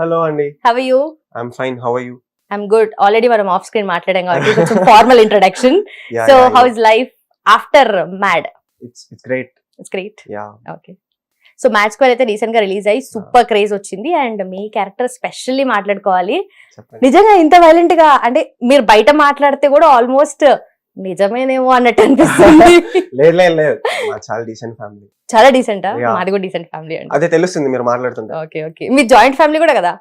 Hello అండి how you I'm fine how are you I'm good already మనం off screen మాట్లాడాం కాబట్టి కొంచెం formal introduction so how is life after Mad it's it's great it's great yeah okay so match Square అయితే రీసెంట్గా release అయ్యి super craze వచ్చింది and మీ character specially మాట్లాడుకోవాలి. నిజంగా ఇంత వైలెంట్గా అంటే మీరు బయట మాట్లాడితే కూడా ఆల్మోస్ట్ నిజమేనేమో అన్నట్టు అనిపిస్తుంది. లేదు లేదు లేదు. మా చాలా డీసెంట్ ఫ్యామిలీ చాలా డీసెంట్. మాది కూడా డీసెంట్ ఫ్యామిలీ అండి. అదే తెలుస్తుంది మీరు మాట్లాడుతుంటే. ఓకే ఓకే మీ జాయింట్ ఫ్యామిలీ కూడా కదా?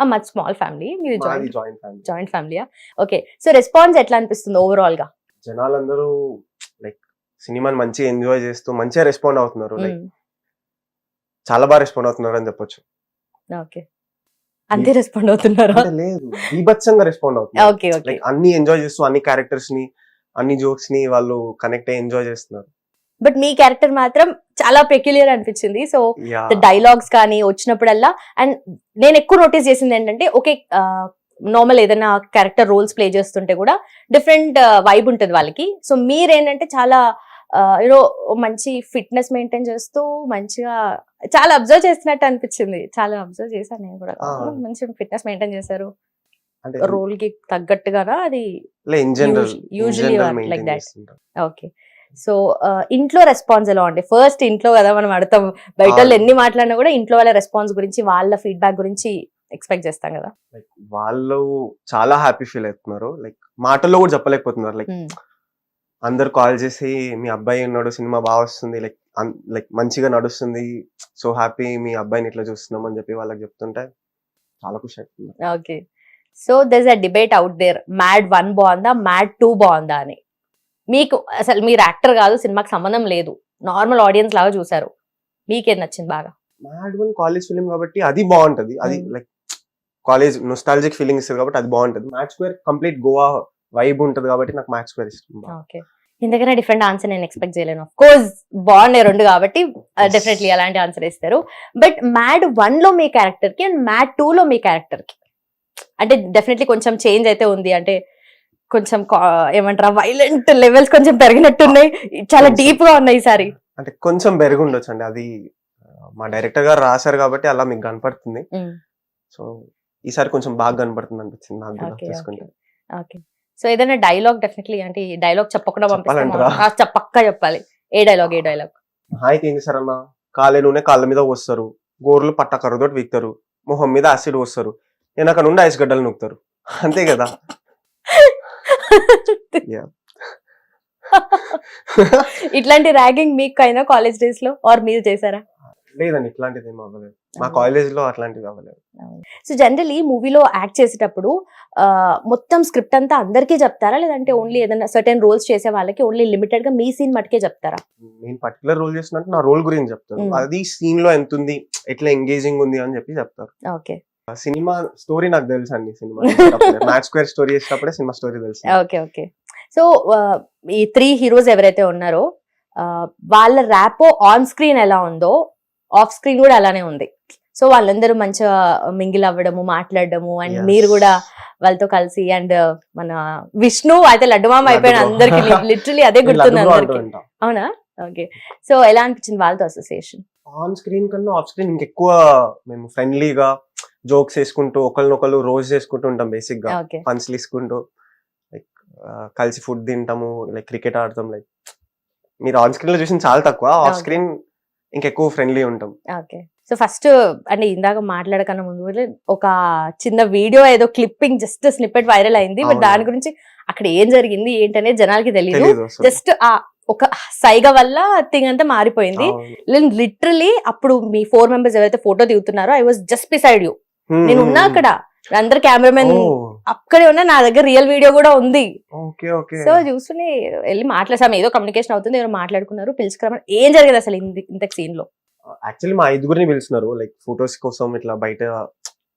మచ్ స్మాల్ ఫ్యామిలీ మీది జాయింట్ జాయింట్ ఫ్యామిలీ జాయింట్ ఫ్యామిలీయా ఓకే సో రెస్పాన్స్ ఎట్లా అనిపిస్తుంది ఓవరాల్గా? జనాలందరూ లైక్ సినిమాని మంచిగా ఎంజాయ్ చేస్తూ మంచిగా రెస్పాండ్ అవుతున్నారు. లైక్ చాలా బాగా రెస్పాండ్ అవుతున్నారు అని చెప్పొచ్చు. ఓకే అంతే రెస్పాండ్ అవుతున్నారా? లేదు. బీభత్సంగా రెస్పాండ్ అవుతున్నారు. ఓకే ఓకే లైక్ అన్ని ఎంజాయ్ చేస్తూ అన్ని క్యారెక్టర్స్ని అన్ని జోక్స్ని వాళ్ళు కనెక్ట్ అయ్యి ఎంజాయ్ చేస్తున్నారు. బట్ మీ క్యారెక్టర్ మాత్రం చాలా పెక్యులియర్ అనిపించింది. సో డైలాగ్స్ కానీ వచ్చినప్పుడల్లా అండ్ నేను ఎక్కువ నోటీస్ చేసింది ఏంటంటే ఓకే నార్మల్ ఏదైనా క్యారెక్టర్ రోల్స్ ప్లే చేస్తుంటే కూడా డిఫరెంట్ వైబ్ ఉంటుంది వాళ్ళకి. సో మీరేంటంటే చాలా యూనో మంచి ఫిట్నెస్ మెయింటైన్ చేస్తూ మంచిగా చాలా అబ్జర్వ్ చేస్తున్నట్టు అనిపించింది. చాలా అబ్జర్వ్ చేశాను నేను కూడా. మంచి ఫిట్నెస్ మెయింటైన్ చేశారు. రోల్కి తగ్గట్టుగానా అది in general are like that. Okay so ఇంట్లో రెస్పాన్స్ ఎలా ఉండే? ఫస్ట్ ఇంట్లో కదా మనం అడతాం. బయట వాళ్ళు. ఎన్ని మాట్లాడినా కూడా ఇంట్లో వాళ్ళ రెస్పాన్స్ గురించి వాళ్ళ ఫీడ్బ్యాక్ గురించి ఎక్స్పెక్ట్ చేస్తాం కదా. లైక్ వాళ్ళు చాలా హ్యాపీ ఫీల్ అవుతున్నారు. లైక్ మాటల్లో కూడా చెప్పలేకపోతున్నారు. Like Hmm. అందరు కాల్ చేసి మీ అబ్బాయి ఉన్నాడు సినిమా బాగా వస్తుంది. లైక్ లైక్ మంచిగా నడుస్తుంది. సో హ్యాపీ మీ అబ్బాయిని ఇట్లా చూస్తున్నాం అని చెప్పి వాళ్ళకి చెప్తుంటే చాలా ఖుషి అవుతున్నారు. Okay so there's a debate out there Mad one బాగుందా? మ్యాడ్ టూ బాగుందా అని. మీకు అసలు మీరు యాక్టర్ కాదు సినిమాకి సంబంధం లేదు. నార్మల్ ఆడియన్స్ లాగా చూసారు మీకేం నచ్చింది బాగా? మ్యాడ్ వన్ కాలేజ్ ఫిలిం కాబట్టి అది బాగుంటది. అది. లైక్ కాలేజ్ నొస్టాలజిక్ ఫీలింగ్ ఇస్తుంది కాబట్టి అది బాగుంటది. Match Square complete Goa vibe ఉంటది కాబట్టి నాకు మ్యాచ్ స్క్వేర్ ఇష్టం. ఓకే. ఇంతకన్నా డిఫరెంట్ ఆన్సర్ నేను ఎక్స్పెక్ట్ చేయలేను. ఆఫ్ కోర్స్ బాగున్నాయి రెండు కాబట్టి. డెఫినెట్లీ అలాంటి ఆన్సర్ ఇస్తారు. బట్ మ్యాడ్ వన్లో మీ క్యారెక్టర్కి అండ్ మ్యాడ్ టూ లో మీ క్యారెక్టర్కి. అంటే డెఫినెట్లీ కొంచెం చేంజ్ అయితే ఉంది. అంటే కొంచెం ఏమంటారా వైలెంట్ లెవెల్స్ కొంచెం పెరిగినట్టున్నాయి. చాలా. డీప్గా ఉన్నాయి ఈసారి. అంటే కొంచెం పెరిగి ఉండొచ్చు అండి అది మా డైరెక్టర్ గారు రాశారు కాబట్టి అలా మీకు కనపడుతుంది. సో ఈసారి కొంచెం బాగా కనపడుతుంది అనిపించింది నాకు కూడా ఓకే సో ఏదైనా డైలాగ్ డెఫినెట్లీ అంటే డైలాగ్ చెప్పకుండా పంపిస్తే చెప్పాలంటారా? బాగుంటుంది. ఆ, చెప్- పక్కా చెప్పాలి. ఏ డైలాగ్ ఏ డైలాగ్ హాయికి ఏం చేశారన్న కాలే నూనె కాళ్ళ మీద వస్తారు గోర్లు పట్ట కర్రతోటి వీక్తారు. మొహం మీద యాసిడ్ వస్తారు నేను అక్కడ నుండి ఐస్ గడ్డలు నొక్కుతారు అంతే కదా. ఇట్లాంటి ర్యాగింగ్ మీకు అయినా కాలేజ్ డేస్లో? ఆర్ మీరు చేశారా? లేదండి ఇట్లాంటిది ఏం అవ్వలేదు. మా కాలేజ్లో అట్లాంటివి అవ్వలేదు. సో జనరలీ మూవీలో యాక్ట్ చేసేటప్పుడు మొత్తం స్క్రిప్ట్ అంతా అందరికీ చెప్తారా? లేదంటే ఓన్లీ ఏదైనా సర్టెన్ రోల్స్ చేసే వాళ్ళకి ఓన్లీ లిమిటెడ్గా మీ సీన్ మటుకే చెప్తారా? నేను పర్టికులర్ రోల్ చేస్తున్నట్టు నా రోల్ గురించి చెప్తారు Mm. అది సీన్లో ఎంత ఉంది ఎట్లా ఎంగేజింగ్ ఉంది అని చెప్పి చెప్తారు. ఓకే సినిమా స్టోరీ నాకు తెలుసు అండి సినిమా. మ్యాచ్ స్క్వేర్ స్టోరీ చేసినప్పుడే సినిమా స్టోరీ తెలుసు ఓకే ఓకే. సో ఈ త్రీ హీరోస్ ఎవరైతే ఉన్నారో వాళ్ళ ర్యాపో ఆన్ స్క్రీన్ ఎలా ఉందో ఆఫ్ స్క్రీన్ కూడా అలానే ఉంది. సో వాళ్ళందరూ మంచిగా మింగిల్ అవ్వడము మాట్లాడడము అండ్. మీరు కూడా వాళ్ళతో కలిసి అండ్ మన విష్ణు అయితే లడ్డుమామ అయిపోయిన అందరికి. లిటరలీ అదే గుర్తుంది అందరికి. అవునా? ఓకే. సో ఎలా అనిపించింది వాళ్ళతో అసోసియేషన్? ఆన్ స్క్రీన్ కన్నా ఆఫ్ స్క్రీన్ ఇంకెక్కువ మేము ఫ్రెండ్లీగా జోక్స్ వేసుకుంటూ ఒకరినొకరు రోజు చేసుకుంటూ ఉంటాం బేసిక్గా ఓకే. పంచ్లు తీసుకుంటూ లైక్ కలిసి ఫుడ్ తింటాము లైక్ క్రికెట్ ఆడతాం లైక్. మీరు ఆన్ స్క్రీన్లో చూసిన చాలా తక్కువ ఆఫ్ Okay. స్క్రీన్ ఇంకెక్కువ ఫ్రెండ్లీ ఉంటాం. ఓకే. సో ఫస్ట్ అంటే ఇందాక మాట్లాడకన్నా ముందు కూడా ఒక చిన్న వీడియో ఏదో క్లిప్పింగ్ జస్ట్ స్నిప్పెట్ వైరల్ అయింది. బట్ అవును. దాని గురించి అక్కడ ఏం జరిగింది ఏంటనేది జనాలకి తెలియదు అసలు. జస్ట్ ఆ ఒక సైగ వల్ల థింగ్ అంతా మారిపోయింది. అవును. లిటరలీ అప్పుడు మీ ఫోర్ మెంబర్స్ ఎవరైతే photo దిగుతున్నారో I was just beside you నేను ఉన్నా. అక్కడ. అందరు కెమెరామెన్ అక్కడే ఉన్నా నా దగ్గర రియల్ వీడియో కూడా ఉంది. సో చూసుకుని వెళ్ళి మాట్లాడసాం ఏదో కమ్యూనికేషన్ అవుతుంది ఎవరు మాట్లాడుకున్నారు పిలుచుకురమని ఏం జరిగింది అసలు ఇంత- సీన్లో? యాక్చువల్లీ మా ఐదుగురిని పిలుస్తున్నారు లైక్ ఫొటోస్ కోసం ఇట్లా బయట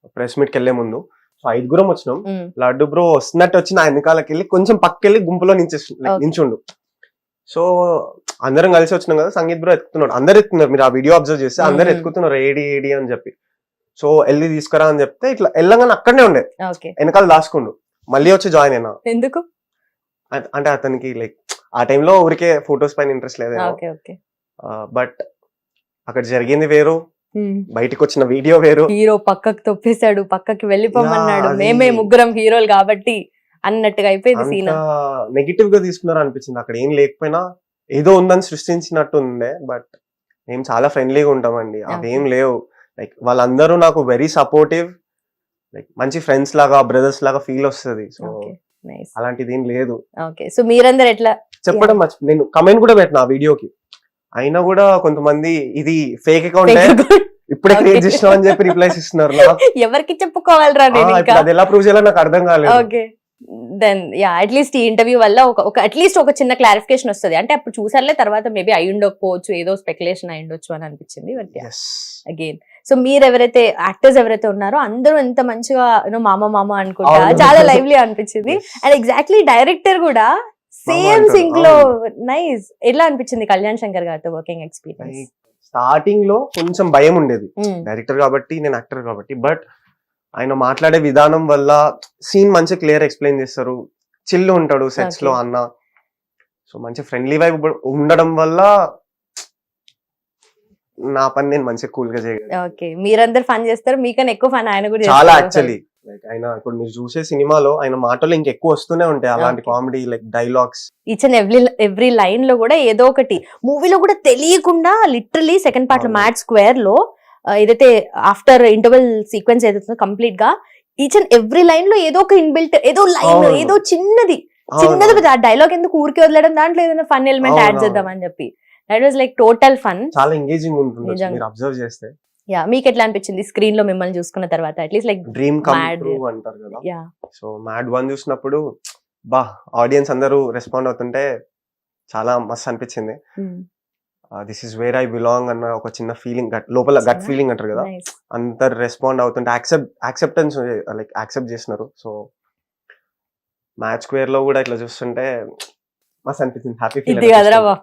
ప్రెస్ మీట్కి వెళ్ళే ముందు. సో ఐదుగురం వచ్చినాం. లడ్డు బ్రో వస్తున్నట్టు వచ్చి నా వెనకాలకి వెళ్ళి కొంచెం పక్కకెళ్ళి గుంపులో నించే. నించుండు. సో అందరం కలిసి వచ్చినాం కదా సంగీత్ బ్రో ఎత్తుకున్నాడు. అందరు ఎత్తుకున్నారు. మీరు ఆ వీడియో అబ్జర్వ్ చేస్తే అందరు. ఎత్తుకుతున్నారు. ఏడి ఏడి అని చెప్పి. సో వెళ్ళి తీసుకురా అని చెప్తే ఇట్లా వెళ్ళగానే అక్కడనే ఉండే. వెనకాల దాచుకుండు. మళ్ళీ వచ్చి జాయిన్ అయినా. ఎందుకు? అంటే అతనికి లైక్ ఆ టైంలో ఊరికే ఫొటోస్ పైన ఇంట్రెస్ట్ లేదు బట్ అక్కడ జరిగింది వేరు. బయటకు వచ్చిన వీడియో వేరు. హీరో పక్కకు తొప్పేశాడు పక్కకి వెళ్ళిపోమన్నాడు. అది- మేమే ముగ్గురం హీరోలు కాబట్టి అన్నట్టుగా అయిపోయింది సీన్. నెగిటివ్గా తీసుకున్నారు అనిపించింది. అక్కడ ఏం లేకపోయినా ఏదో ఉందని సృష్టించినట్టు ఉండే బట్ మేము చాలా ఫ్రెండ్లీగా ఉంటామండి. అవేం లేవు. లైక్ వాళ్ళందరూ నాకు వెరీ సపోర్టివ్ లైక్ మంచి ఫ్రెండ్స్ లాగా బ్రదర్స్ లాగా ఫీల్ వస్తుంది. సో అలాంటిది ఏం లేదు. ఓకే సో మీరందరు ఎట్లా? చెప్పడం నేను కమెంట్ కూడా పెట్టిన ఆ వీడియోకి అయినా కూడా కొంతమంది ఇది ఫేక్ అకౌంట్ ఇప్పుడే. క్రియేట్ చేసినావు అని చెప్పి రిప్లైస్ ఇస్తున్నారు ఎవరికి చెప్పుకోవాలరా ఆ, నేను అది ఎలా ప్రూవ్ చేయాలో నాకు అర్థం కాలేదు. Okay then ya at least ఈ ఇంటర్వ్యూ వల్ల ఒక ఒక అట్లీస్ట్ ఒక చిన్న క్లారిఫికేషన్ వస్తుంది. అంటే అప్పుడు చూసారులే తర్వాత మేబీ అయి ఉండకపోవచ్చు ఏదో స్పెక్యులేషన్ అయి ఉండొచ్చు అని అనిపించింది బట్ అగైన్ సో మీరు ఎవరైతే యాక్టర్స్ ఎవరైతే ఉన్నారో అందరూ ఎంత మంచిగా మామ మామ అనుకుంటా. చాలా లైవ్లీ అనిపించింది. అండ్ ఎగ్జాక్ట్లీ డైరెక్టర్ కూడా సేమ్ సింక్లో. నైస్ ఎట్లా అనిపించింది కళ్యాణ్ శంకర్ గారితో వర్కింగ్ ఎక్స్పీరియన్స్ స్టార్టింగ్లో కొంచెం భయం ఉండేది. డైరెక్టర్ కాబట్టి నేను యాక్టర్ కాబట్టి. బట్ ఆయన మాట్లాడే విధానం వల్ల సీన్ మంచి క్లియర్ ఎక్స్ప్లెయిన్ చేస్తారు. చిల్లు ఉంటాడు సెట్స్లో. అన్న. సో మంచి ఫ్రెండ్లీ వైబ్ ఉండడం వల్ల నా పని నేను మంచిగా కూల్గా చేయగలను. ఓకే. మీరందరు ఫన్ చేస్తారు మీకన్నా ఎక్కువ ఫన్ ఆయన కూడా చాలా. యాక్చువల్లీ లైక్ ఆయన ఇప్పుడు మీరు చూసే సినిమాలో ఆయన మాటలు ఇంకెక్కువ వస్తూనే ఉంటాయి. అలాంటి. Comedy like dialogues each and every every లైన్లో కూడా ఏదో ఒకటి. మూవీలో కూడా తెలియకుండా లిటరలీ సెకండ్ పార్ట్లో. మ్యాట్ స్క్వేర్లో ఏదైతే ఆఫ్టర్ ఇంటర్వెల్ సీక్వెన్స్ ఏదైతే కంప్లీట్గా ఈచ్ అండ్ ఎవ్రీ లైన్లో ఏదో ఒక ఇన్బిల్ట్ ఏదో లైన్. ఏదో చిన్నది. చిన్నది ఆ డైలాగ్ ఎందుకు ఊరికి వదలడం? దాంట్లో ఏదైనా ఫన్ ఎలిమెంట్ యాడ్ అవును, చేద్దాం అని చెప్పి. That was like total fun చాలా ఎంగేజింగ్ ఉంటుంది. మీరు అబ్జర్వ్ చేస్తే. యా మీకు ఎట్లా అనిపించింది స్క్రీన్లో మిమ్మల్ని చూసుకున్న తర్వాత? At least like dream come. True అంటారు కదా. యా సో మ్యాడ్ వన్ చూసినప్పుడు బా ఆడియన్స్ అందరూ రెస్పాండ్ అవుతుంటే చాలా మస్తు అనిపించింది. This is where I belong అన్న ఒక చిన్న ఫీలింగ్ లోపల గట్ ఫీలింగ్ అంటారు కదా. అందరు రెస్పాండ్ అవుతుంటే యాక్సెప్ట్ యాక్సెప్టెన్స్ లైక్ యాక్సెప్ట్ చేస్తున్నారు. సో మ్యాచ్ స్క్వేర్లో కూడా ఇట్లా చూస్తుంటే మస్తు అనిపించింది హ్యాపీ ఇది కదరా బా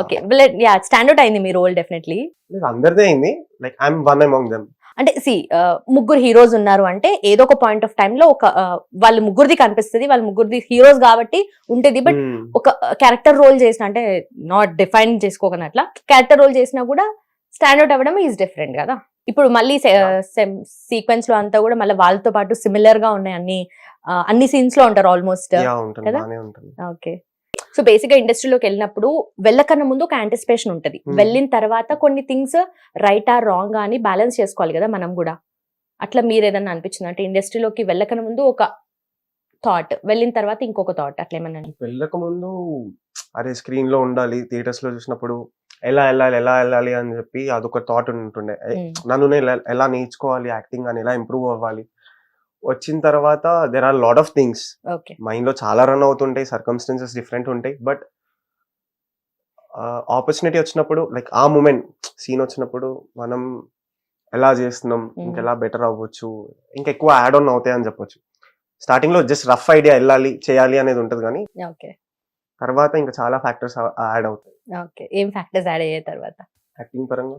ఓకే యా స్టాండౌట్ అయింది మీ రోల్ డెఫినెట్లీ అందరిదే అయింది. Like I'm one among them అంటే సి ముగ్గురు హీరోస్ ఉన్నారు అంటే ఏదో ఒక పాయింట్ ఆఫ్ టైమ్లో ఒక ఆ, వాళ్ళ ముగ్గురిది కనిపిస్తుంది వాళ్ళ ముగ్గురిది హీరోస్ కాబట్టి ఉంటుంది. బట్ ఒక క్యారెక్టర్ రోల్ చేసిన అంటే నాట్ డిఫైన్ చేసుకోకనట్లా క్యారెక్టర్ రోల్ చేసినా కూడా స్టాండౌట్ అవ్వడం ఈజ్ డిఫరెంట్ కదా. ఇప్పుడు మళ్ళీ సీక్వెన్స్లో అంతా కూడా మళ్ళీ వాళ్ళతో పాటు సిమిలర్గా ఉన్నాయి అన్ని ఆ, అన్ని సీన్స్లో ఉంటారు ఆల్మోస్ట్ యా ఉంటుంది. కదా? బానే ఉంటుంది. ఓకే సో బేసిక్గా ఇండస్ట్రీలోకి వెళ్ళినప్పుడు వెళ్ళకన్నా ముందు ఒక యాంటిసిపేషన్ ఉంటుంది. Hmm. వెళ్ళిన తర్వాత కొన్ని థింగ్స్ రైట్ ఆర్ రాంగ్ అని బ్యాలెన్స్ చేసుకోవాలి కదా మనం కూడా. అట్లా మీరు ఏదన్నా అనిపించింది? అంటే ఇండస్ట్రీలోకి వెళ్ళకన్నా ముందు ఒక థాట్ వెళ్ళిన తర్వాత ఇంకొక థాట్ అట్లా ఏమన్నా వెళ్ళక ముందు అరే స్క్రీన్లో ఉండాలి థియేటర్స్లో చూసినప్పుడు ఎలా వెళ్ళాలి ఎలా వెళ్ళాలి అని చెప్పి అదొక థాట్ ఉంటుండే. Hmm. నన్ను నేను ఎలా- ఎలా నేర్చుకోవాలి యాక్టింగ్ అని ఎలా ఇంప్రూవ్ అవ్వాలి వచ్చిన తర్వాత there are lot of things మైండ్లో చాలా రన్ అవుతుంటాయి సర్కమ్స్టెన్సెస్ డిఫరెంట్ ఉంటాయి బట్ ఆపర్చునిటీ వచ్చినప్పుడు లైక్ ఆ మూమెంట్ సీన్ వచ్చినప్పుడు మనం ఎలా చేస్తున్నాం Hmm. ఇంకెలా బెటర్ అవ్వచ్చు ఇంకెక్కువ యాడ్ ఆన్ అవుతాయి అని చెప్పొచ్చు. స్టార్టింగ్లో జస్ట్ రఫ్ ఐడియా వెళ్ళాలి చేయాలి అనేది ఉంటుంది కానీ ఓకే తర్వాత ఇంకా చాలా ఫ్యాక్టర్స్ యాడ్ అవుతాయి. ఓకే ఏం ఫ్యాక్టర్స్ యాడ్ అయ్యే తర్వాత? యాక్టింగ్ పరంగా?